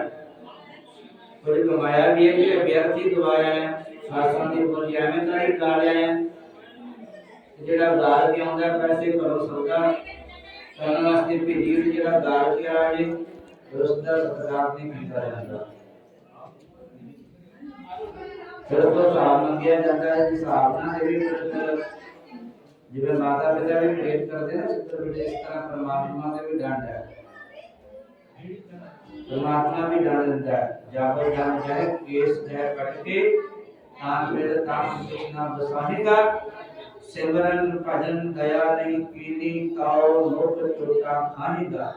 ਕੁਝ ਕਮਾਇਆ ਵੀ ਹੈ ਕਿ ਵਿਅਰਥੀ ਦਵਾਇਆ ਹੈ? ਸਾਸਾਂ ਦੀ ਬੋਲੀ ਐਵੇਂ ਤਾਂ ਹੀ ਗਾਲਿਆ ਹੈ। ਤੇ ਜਿਹੜਾ ਗਾਲ ਕੇ ਆਉਂਦਾ ਹੈ, ਪੈਸੇ ਘਰੋਂ ਸੌਦਾ ਕਰਨ ਵਾਸਤੇ ਭੇਜੀ ਤੇ ਜਿਹੜਾ ਗਾਲ ਕੇ ਆ ਜੇ ਫਿਰ ਉਸ ਦਾ ਸਤਿਕਾਰ ਨਹੀਂ ਕੀਤਾ ਜਾਂਦਾ ਫਿਰ ਉਹ ਤੋਂ ਮੰਗਿਆ ਜਾਂਦਾ ਹੈ ਜਿਸ ਹਿਸਾਬ ਇਹ ਵੀ ਜਿਵੇਂ ਮਾਤਾ ਪਿਤਾ ਵੀ ਪ੍ਰੇਮ ਕਰਦੇ ਨਾ ਚਿੱਤਰ ਵਿੱਚ, ਇਸ ਤਰ੍ਹਾਂ ਪਰਮਾਤਮਾ ਦੇ ਵੀ ਡੰਡ ਹੈ। ਪਰਮਾਤਮਾ ਵੀ ਡੰਡ ਦਿੰਦਾ ਹੈ। ਜਾਬਰ ਜਾਨ ਜਾਏ ਕੇਸ ਜੈ ਕੱਟ ਕੇ, ਤਾਂ ਮੇਰੇ ਤਾਂ ਨਾ ਬਸਾਹੇਗਾ ਸਿਮਰਨ, ਭਜਨ, ਦਇਆ ਨਹੀਂ ਕੀਨੀ ਕਾਉ ਲੋਕ ਚੋਟਾ ਖਾਨੀਗਾ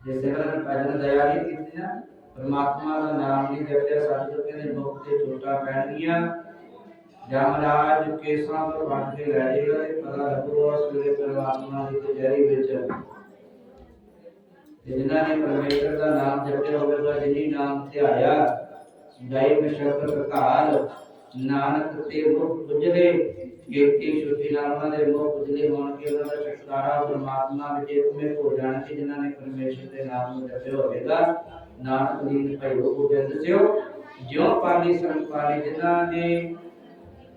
ਜੇ ਸਿਮਰਨ, ਭਜਨ, ਦਇਆ ਨਹੀਂ ਕੀਤੀ ਨਾ ਪਰਮਾਤਮਾ ਦਾ ਨਾਮ ਨਹੀਂ ਜਪਿਆ ਸਤਿਗੁਰੂ ਕਹਿੰਦੇ ਲੋਕ ਤੇ ਚੋਟਾ ਪੈਣਗੀਆਂ। ਜਮਰਾਜ ਕੇਸਾਂ ਤੋਂ ਬਣ ਕੇ ਲੈ ਜਾਏਗਾ ਤੇ ਪਤਾ ਲੱਗੂਗਾ ਸਵੇਰੇ ਪਰਮਾਤਮਾ ਦੀ ਕਚਹਿਰੀ ਵਿੱਚ। ਤੇ ਜਿਨ੍ਹਾਂ ਨੇ ਪਰਮੇਸ਼ਰ ਦਾ ਨਾਮ ਜਪਿਆ ਹੋਵੇਗਾ ਜਿਨੀ ਨਾਮ ਧਿਆਇਆ ਜਾਈ ਮਸ਼ਕਤ ਕਾਲ ਨਾਨਕ ਤੇ ਮੁਖ ਉਜਲੇ ਕੀਰਤੀ ਸ਼ੁੱਧੀ ਨਾਲ ਉਹਨਾਂ ਦੇ ਮੁਖ ਉਜਲੇ ਹੋਣ ਕੇ ਉਹਨਾਂ ਦਾ ਛੁਟਕਾਰਾ ਪਰਮਾਤਮਾ ਵਿੱਚ ਇੱਕਮੇ ਹੋ ਜਾਣ ਕਿ ਜਿਨ੍ਹਾਂ ਨੇ ਪਰਮੇਸ਼ਰ ਦੇ ਨਾਮ ਨੂੰ ਜਪਿਆ ਹੋਵੇਗਾ। ਨਾਨਕ ਦੀ ਭਇਓ ਗੋਬਿੰਦ ਸਿਓ ਜਿਉ ਪਾਲੀ ਸੰਪਾਲੀ ਜਿਨ੍ਹਾਂ ਨੇ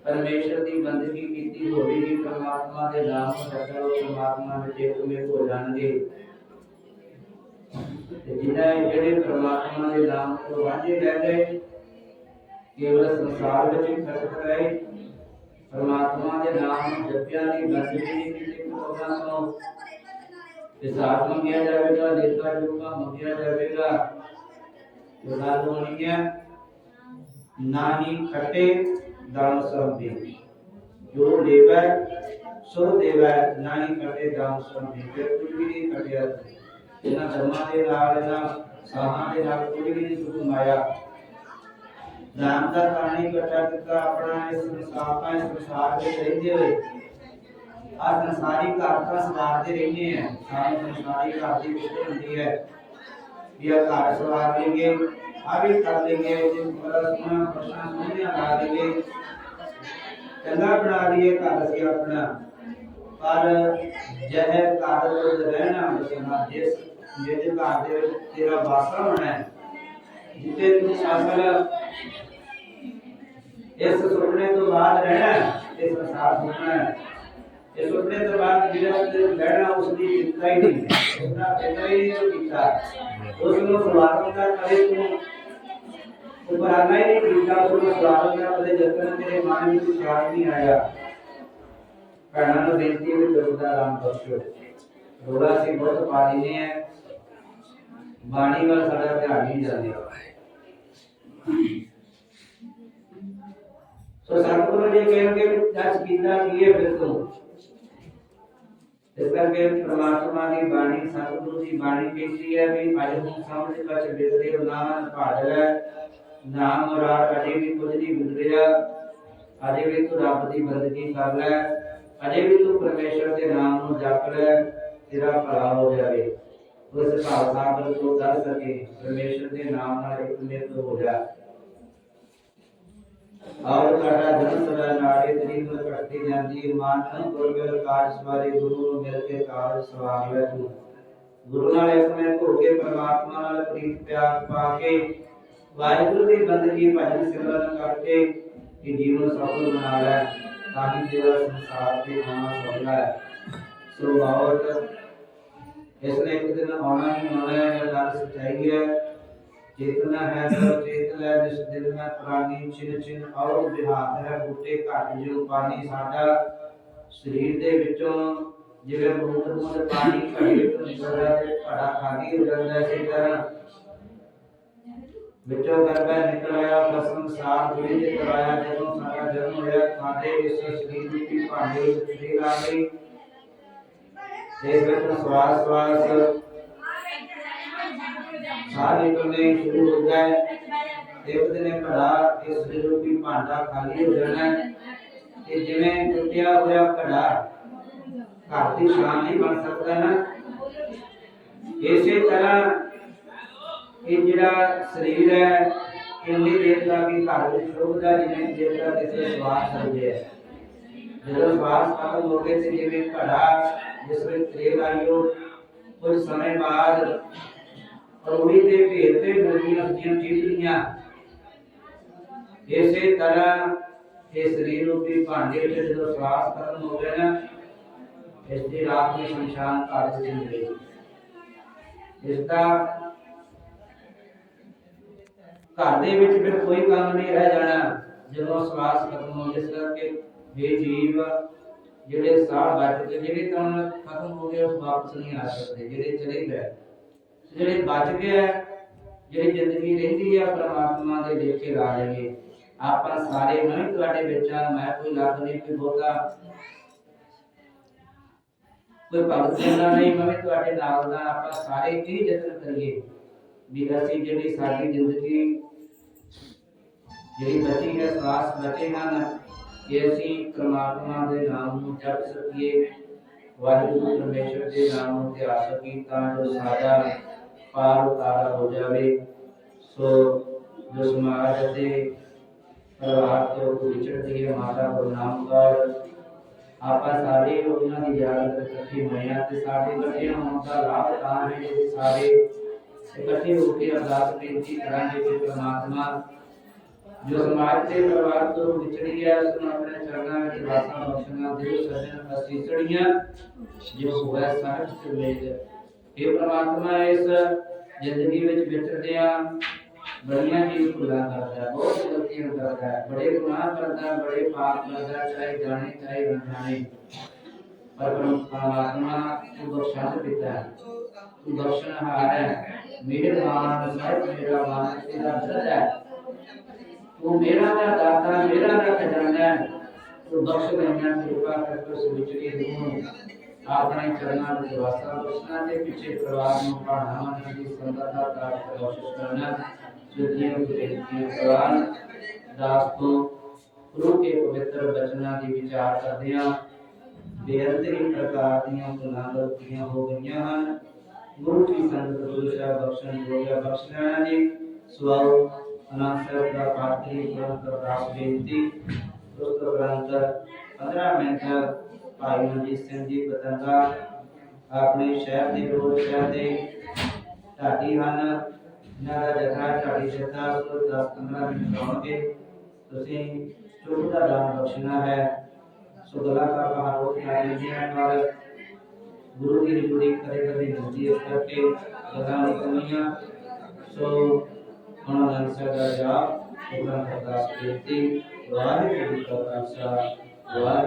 ਪਰਮੇਸ਼ਰ ਦੀ ਬੰਦਗੀ ਕੀਤੀ ਹੋਵੇਗੀ ਪਰਮਾਤਮਾ ਦੇ ਨਾਮ ਨੂੰ ਜਪਿਆ ਉਹ ਪਰਮਾਤਮਾ ਵਿੱਚ ਇੱਕਮੇ ਹੋ ਜਾਣਗੇ ਤੇ ਜਿਨ੍ਹਾਂ ਜਿਹੜੇ ਪਰਮਾਤਮਾ ਦੇ ਨਾਮ ਤੋਂ ਵਾਂਝੇ ਰਹਿ ਗਏ ਕੇਵਲ ਸੰਸਾਰ ਵਿੱਚ ਹੀ ਖਟਕ ਰਹੇ ਪਰਮਾਤਮਾ ਦੇ ਨਾਮ ਨੂੰ ਜਪਿਆ ਨਹੀਂ ਬੰਦਗੀ ਨਹੀਂ ਕੀਤੀ ਉਹਨਾਂ ਤੋਂ ਹਿਸਾਬ ਮੰਗਿਆ ਜਾਵੇਗਾ ਦੇਵਤਾ ਜੁਗਾ ਮੰਗਿਆ ਜਾਵੇਗਾ ਇਹ ਗੱਲ ਹੋਣੀ ਹੈ ਨਾ ਹੀ ਖਟੇ ਦਾਨ ਸਭ ਦੇ ਜੋ ਦੇਵੈ ਸੋ ਦੇਵੈ ਨਾ ਹੀ ਖਟੇ ਦਾਨ ਸਭ ਦੇ ਫਿਰ ਕੁਝ ਵੀ ਨਹੀਂ ਖਟਿਆ ਇਹਨਾਂ ਧਰਮਾਂ ਦੇ ਨਾਲ ਇਹਨਾਂ ਸਾਹਾਂ ਦੇ ਨਾਲ ਕੁਝ ਵੀ ਨਹੀਂ ਸੁਖ ਮਾਇਆ ਦਾਨ ਦਾ ਪਾਣੀ ਇਕੱਠਾ ਕੀਤਾ ਆਪਣਾ ਇਸ ਸੰਸਾਰ ਦਾ ਇਸ ਸੰਸਾਰ ਵਿੱਚ ਰਹਿੰਦੇ ਹੋਏ ਆ ਸੰਸਾਰੀ ਘਰ ਦਾ ਸਵਾਰਦੇ ਰਹਿੰਦੇ ਆ ਸਾਨੂੰ ਸੰਸਾਰੀ ਘਰ ਦੀ ਫਿਕਰ ਹੁੰਦੀ ਹੈ ਵੀ ਆ ਘਰ ਸਵਾਰ ਲੇਂਗੇ ਆ ਵੀ ਕਰ ਲੇਂਗੇ ਜੇ ਬੜਾ ਸੋਹਣਾ ਪ੍ਰਸ਼ਾਂ ਸੋਹਣੀਆਂ ਲਾ ਲੇਂਗੇ ਚੰਗਾ ਬਣਾ ਲਈਏ ਘਰ ਅਸੀਂ ਆਪਣਾ ਪਰ ਜਹ ਘਰ ਵਿੱਚ ਰਹਿਣਾ ਬਸਣਾ ਜਿਸ ਜਿਹਦੇ ਘਰ ਦੇ ਵਿੱਚ ਤੇਰਾ ਵਾਸਾ ਹੋਣਾ ਹੈ ਜਿੱਤੇ ਤੂੰ ਅਸਲ ਇਸ ਸੁਪਨੇ ਤੋਂ ਬਾਅਦ ਰਹਿਣਾ ਹੈ, ਇਹ ਸੰਸਾਰ ਸੁਪਨਾ ਹੈ ਇਹ ਸੁਪਨੇ ਤੋਂ ਬਾਅਦ ਜਿਹੜਾ ਤੇ ਰਹਿਣਾ ਉਸ ਦੀ ਚਿੰਤਾ ਹੀ ਨਹੀਂ ਹੈ ਉਹਦਾ ਫਿਕਰ ਹੀ ਨਹੀਂ ਕੀਤਾ ਉਸ ਨੂੰ ਸਵਾਰਨ ਦਾ ਕਰੇ ਤੂੰ। ਉਪਰਾਨਾ ਹੀ ਨਹੀਂ ਕੀਤਾ, ਉਸ ਨੂੰ ਸਵਾਰਨ ਦਾ ਕਦੇ ਜਤਨ ਤੇਰੇ ਮਨ ਵਿੱਚ ਖਿਆਲ ਭੈਣਾਂ ਨੂੰ ਬੇਨਤੀ ਹੈ ਕਿ ਗੁਰੂ ਦਾ ਨਾਮ ਬਖਸ਼ੋ ਰੋੜਾ ਸੀ, ਬਹੁਤ ਪਾਣੀ ਨੇ ਹੈ। ਬਾਣੀ ਵੱਲ ਸਾਡਾ ਧਿਆਨ ਨਹੀਂ ਜਾਂਦਾ ਸੋ ਸਤਿਗੁਰੂ ਜੀ ਕਹਿਣਗੇ ਵੀ ਦੱਸ ਕੀਤਾ ਕੀ ਹੈ ਫਿਰ ਇਸ ਕਰਕੇ ਪ੍ਰਮਾਤਮਾ ਦੀ ਬਾਣੀ, ਸਤਿਗੁਰੂ ਦੀ ਬਾਣੀ ਕਹਿੰਦੀ ਹੈ ਵੀ ਅੱਜ ਹੁਣ ਸਮਝ ਵਿੱਚ ਬਿਗੜੇ ਨਾਮ ਭਾੜ ਲੈ। ਨਾਮ ਮੁਰਾਦ ਅਜੇ ਵੀ ਕੁਝ ਨਹੀਂ ਬਿਗੜਿਆ ਅਜੇ ਵੀ ਤੂੰ ਰੱਬ ਦੀ ਬੰਦਗੀ ਕਰ ਲੈ। ਅਜੇ ਵੀ ਤੂੰ ਪਰਮੇਸ਼ਰ ਦੇ ਨਾਮ ਨੂੰ ਜਪ ਲੈ। ਤੇਰਾ ਭਲਾ ਹੋ ਜਾਵੇ। ਉਸ ਭਾਵ ਸਾਗਰ ਤੋਂ ਦਰ ਸਕੇ ਪਰਮੇਸ਼ਰ ਦੇ ਨਾਮ ਨਾਲ ਇੱਕ ਮਿੱਤ ਹੋ ਜਾ। ਔਰ ਸਾਡਾ ਜਨਮ ਸਦਾ ਨਾੜੇ ਤੇਰੀ ਮਨ ਘਟਦੀ ਜਾਂਦੀ ਮਾਨ ਗੁਰ ਮਿਲ ਕਾਜ ਸਵਾਰੇ ਗੁਰੂ ਨੂੰ ਮਿਲ ਕੇ ਕਾਜ ਸਵਾਰ ਲੈ ਤੂੰ ਗੁਰੂ ਨਾਲ ਇੱਕ ਮੈਂ ਹੋ ਕੇ ਪਰਮਾਤਮਾ ਨਾਲ ਪ੍ਰੀਤ ਪਿਆਰ ਪਾ ਕੇ ਵਾਹਿਗੁਰੂ ਦੀ ਬੰਦਗੀ ਭਜਨ ਸਿਮਰਨ ਕਰਕੇ ਕਿ ਜੀਵਨ ਸਫਲ ਬਣਾ ਲੈ ਤਾਂ ਕਿ ਤੇਰਾ ਸੰਸਾਰ ਤੇ ਆਉਣਾ ਸਫਲ ਹੈ ਸੋ ਬਾਵਤ ਇਸ ਨੇ ਇੱਕ ਦਿਨ ਆਉਣਾ ਹੀ ਆਉਣਾ ਹੈ ਇਹ ਗੱਲ ਸੱਚਾਈ ਹੈ ਚੇਤਨਾ ਹੈ ਸੋ ਚੇਤ ਲੈ, ਜਿਸ ਦਿਲ ਮੈਂ ਪ੍ਰਾਨੀ ਛਿਨ ਛਿਨ ਔਰ ਬਿਹਾਰ ਹੈ, ਬੂਟੇ ਘਟ ਜਿਉ ਪਾਣੀ ਸਾਡਾ ਸਰੀਰ ਦੇ ਵਿੱਚੋਂ ਜਿਵੇਂ ਬੂਟ ਬੂਟ ਪਾਣੀ ਘੜੇ ਵਿੱਚੋਂ ਨਿਕਲਦਾ ਤੇ ਘੜਾ ਖਾਲੀ ਹੋ ਜਾਂਦਾ ਇਸੇ ਤਰ੍ਹਾਂ ਵਿੱਚੋਂ ਗਰਭੈ ਨਿਕਲ ਆਇਆ ਫਸਮ ਸਾਰ ਗੁਰੀ ਦੇ ਕਰਾਇਆ ਜਦੋਂ ਸਾਡਾ ਜਨਮ ਹੋਇਆ ਸਾਡੇ ਇਸ ਸਰੀਰ ਦੀ ਭਾਂਡੇ ਵਿੱਚ ਸਰੀਰ ਆ ਗਈ ਇਸ ਵਿੱਚ ਸਵਾਸ ਸਵਾਸ ਸਾਹ ਨਿਕਲਣੇ ਸ਼ੁਰੂ ਹੋ ਗਏ। ਦੇਵਤ ਨੇ ਘੜਾ ਇਸ ਰੂਪੀ ਭਾਂਡਾ ਖਾਲੀ ਹੋ ਜਾਣਾ ਤੇ ਜਿਵੇਂ ਟੁੱਟਿਆ ਹੋਇਆ ਘੜਾ ਘਰ ਦੀ ਸ਼ਾਨ ਨਹੀਂ ਬਣ ਸਕਦਾ ਨਾ। ਇਸੇ ਤਰ੍ਹਾਂ ਇਹ ਜਿਹੜਾ ਸਰੀਰ ਹੈ ਇੰਨੀ ਦੇਰ ਤੱਕ ਹੀ ਘਰ ਵਿੱਚ ਸ਼ੋਭਦਾ ਜਿਵੇਂ ਦੇਰ ਤੱਕ ਸਵਾਸ ਚੱਲਦੇ ਹੈ। ਜਦੋਂ ਸਵਾਸ ਖਤਮ ਹੋ ਗਏ ਤੇ ਜਿਵੇਂ ਘੜਾ ਜਿਸ ਵਿੱਚ ਤੇਲ ਆਇਓ ਕੁਝ ਸਮੇਂ ਬਾਅਦ ਰੋੜੀ ਦੇ ਭੇਦ ਤੇ ਮੁਰਗੀਆਂ ਸੱਜੀਆਂ ਚੀਤਰੀਆਂ ਇਸੇ ਤਰ੍ਹਾਂ ਇਹ ਸਰੀਰ ਰੂਪੀ ਭਾਂਡੇ ਵਿੱਚ ਜਦੋਂ ਸਵਾਸ ਖਤਮ ਹੋ ਗਿਆ ਨਾ, ਇਸ ਦੀ ਰਾਤ ਨੂੰ ਸ਼ਮਸ਼ਾਨ ਘਾਟ ਵਿੱਚ ਮਿਲੇ ਇਸ ਦਾ ਘਰ ਦੇ ਵਿੱਚ ਫਿਰ ਕੋਈ ਕੰਮ ਨਹੀਂ ਰਹਿ ਜਾਣਾ, ਜਦੋਂ ਸਵਾਸ ਖਤਮ ਹੋ ਜਿਸ ਕਰਕੇ ਇਹ ਜੀਵ ਜਿਹੜੇ ਸਾਹ ਬਚ ਗਏ, ਜਿਹੜੇ ਤਾਂ ਖਤਮ ਹੋ ਗਏ, ਉਹ ਵਾਪਸ ਨਹੀਂ ਆ ਸਕਦੇ, ਜਿਹੜੇ ਚਲੇ ਗਏ। ਜਿਹੜੇ ਬਚ ਗਏ ਜਿਹੜੀ ਜ਼ਿੰਦਗੀ ਰਹਿੰਦੀ ਆ, ਪ੍ਰਮਾਤਮਾ ਦੇ ਲੇਖੇ ਲਾ ਲਈਏ। ਆਪਾਂ ਸਾਰੇ ਮੈਂ ਤੁਹਾਡੇ ਵਿੱਚ ਮੈਂ ਕੋਈ ਲੱਗ ਨਹੀਂ, ਕੋਈ ਬਹੁਤਾ ਕੋਈ ਭਗਤ ਕਹਿੰਦਾ ਨਹੀਂ, ਮੈਂ ਤੁਹਾਡੇ ਨਾਲ ਦਾ, ਆਪਾਂ ਸਾਰੇ ਕੀ ਯਤਨ ਕਰੀਏ ਵੀ ਅਸੀਂ ਜਿਹੜੀ ਸਾਡੀ ਜ਼ਿੰਦਗੀ, ਜਿਹੜੀ ਬਚੀ ਹੈ ਸਵਾਸ ਬਚੇ ਹਨ ਕਿ ਅਸੀਂ ਪ੍ਰਮਾਤਮਾ ਦੇ ਨਾਮ ਨੂੰ ਜਪ ਸਕੀਏ, ਵਾਹਿਗੁਰੂ ਪਰਮੇਸ਼ਰ ਦੇ ਨਾਮ ਨੂੰ ਧਿਆ ਸਕੀਏ, ਤਾਂ ਜੋ ਸਾਡਾ ਪਾਰ ਉਤਾਰਾ ਹੋ ਜਾਵੇ ਸੋ ਜੋ ਸਮਾਜ ਅਤੇ ਪਰਿਵਾਰ ਤੋਂ ਵਿਛੜਦੀ ਹੈ ਮਾਤਾ ਗੁਰਨਾਮ ਕੌਰ ਆਪਾਂ ਸਾਰੇ ਉਹਨਾਂ ਦੀ ਯਾਦ ਵਿੱਚ ਇਕੱਠੇ ਹੋਏ ਹਾਂ ਤੇ ਸਾਡੇ ਇਕੱਠੇ ਹੋਣ ਦਾ ਲਾਭ ਤਾਂ ਹੈ ਕਿ ਸਾਰੇ ਇਕੱਠੇ ਹੋ ਕੇ ਅਰਦਾਸ ਬੇਨਤੀ ਕਰਾਂਗੇ ਕਿ ਪ੍ਰਮਾਤਮਾ ਜੋ ਸਮਾਜ ਤੇ ਪਰਿਵਾਰ ਤੋਂ ਵਿਛੜੀ ਹੈ ਉਸ ਨੂੰ ਆਪਣੇ ਚਰਨਾਂ ਵਿੱਚ ਵਾਸਾਂ ਬਖਸ਼ਣਾ ਦੇ ਸਜਣ ਅਸੀਸੜੀਆਂ ਜੋ ਹੋਇਆ ਸਾਹਿਬ ਤੇ ਵੇਦ ਇਹ ਪ੍ਰਮਾਤਮਾ ਇਸ ਜ਼ਿੰਦਗੀ ਵਿੱਚ ਵਿਚਰਦਿਆਂ ਬੜੀਆਂ ਹੀ ਭੁੱਲਾਂ ਕਰਦਾ ਬਹੁਤ ਗਲਤੀਆਂ ਕਰਦਾ ਬੜੇ ਗੁਨਾਹ ਕਰਦਾ, ਬੜੇ ਪਾਪ ਕਰਦਾ, ਚਾਹੇ ਜਾਣੇ, ਚਾਹੇ ਅਣਜਾਣੇ। ਪਰ ਪਰਮਾਤਮਾ ਤੂੰ ਬਖਸ਼ਣ ਪਿਤਾ ਤੂੰ ਬਖਸ਼ਣਹਾਰ ਹੈ। ਮਿਹਰਬਾਨ ਸਾਹਿਬ, ਮੇਰਾ ਤੇਰਾ ਦਰਦ ਹੈ। ਤੂੰ ਮੇਰਾ ਦਾ ਦਾਤਾ, ਮੇਰਾ ਦਾ ਖਜ਼ਾਨਾ ਹੈ। ਤੂੰ ਬਖਸ਼ ਦੇਣਾ ਕਿਰਪਾ ਕਰਕੇ ਉਸ ਵਿਚੜੀ ਨੂੰ ਆਪਣੇ ਚਰਨਾਂ ਵਿੱਚ ਵਾਸਾ ਬਖਸ਼ਣਾ ਤੇ ਪਿੱਛੇ ਪਰਿਵਾਰ ਨੂੰ ਪੜਾਉਣਾ ਮਨ ਦੀ ਸੰਗਤ ਦਾ ਕਾਰਜ ਕੋਸ਼ਿਸ਼ ਕਰਨਾ ਜੁਦੀਆਂ ਬੇਨਤੀਆਂ ਕੁਰਾਨ ਦਾਸ ਤੋਂ ਗੁਰੂ ਕੇ ਪਵਿੱਤਰ ਬਚਨਾਂ ਦੀ ਵਿਚਾਰ ਕਰਦੇ ਹਾਂ ਬੇਅੰਤ ਹੀ ਪ੍ਰਕਾਰ ਦੀਆਂ ਗੁਨਾਹ ਗਲਤੀਆਂ ਹੋ ਗਈਆਂ ਹਨ ਗੁਰੂ ਕੀ ਸੰਗਤ ਗੁਰੂ ਸਾਹਿਬ ਬਖਸ਼ਣ ਜੋਗਿਆ ਬਖਸ਼ ਲੈਣਾ ਜੀ ਸਵਾਉ ਅਨੰਦ ਸਾਹਿਬ ਦਾ ਪਾਠ ਕਰੀ ਗ੍ਰੰਥ ਅਰਦਾਸ ਬੇਨਤੀ ਉਸ ਤੋਂ ਗ੍ਰੰਥ 15 ਮਿੰਟ ਭਾਈ ਮਨਜੀਤ ਸਿੰਘ ਜੀ ਬਤੰਗਾ ਆਪਣੇ ਸ਼ਹਿਰ ਦੇ ਰੋਡ ਸ਼ਹਿਰ ਦੇ ਢਾਡੀ ਹਨ ਇਹਨਾਂ ਦਾ ਜਥਾ ਢਾਡੀ ਜਥਾ ਤੋਂ 10 15 ਮਿੰਟ ਲਾਉਣਗੇ ਤੁਸੀਂ ਚੁੱਪ ਦਾ ਦਾਨ ਬਖਸ਼ਣਾ ਹੈ ਸੋ ਗਲਾ ਕਾ ਕਹਾ ਰੋਟ ਲਾਈ ਜੀ ਪਰ ਗੁਰੂ ਦੀ ਜੁੜੀ ਕਦੇ ਕਦੇ ਹੁੰਦੀ ਇਸ ਕਰਕੇ ਗਲਾ ਨਹੀਂ ਕਮੀਆਂ ਸੋ ਉਹਨਾਂ ਦਾ ਅੰਸਰ ਦਾ ਜਾਪ ਉਹਨਾਂ ਦਾ ਅਰਦਾਸ ਬੇਨਤੀ ਵਾਹਿਗੁਰੂ ਜੀ ਕਾ ਖਾਲਸਾ ਵਾਹਿਗੁਰੂ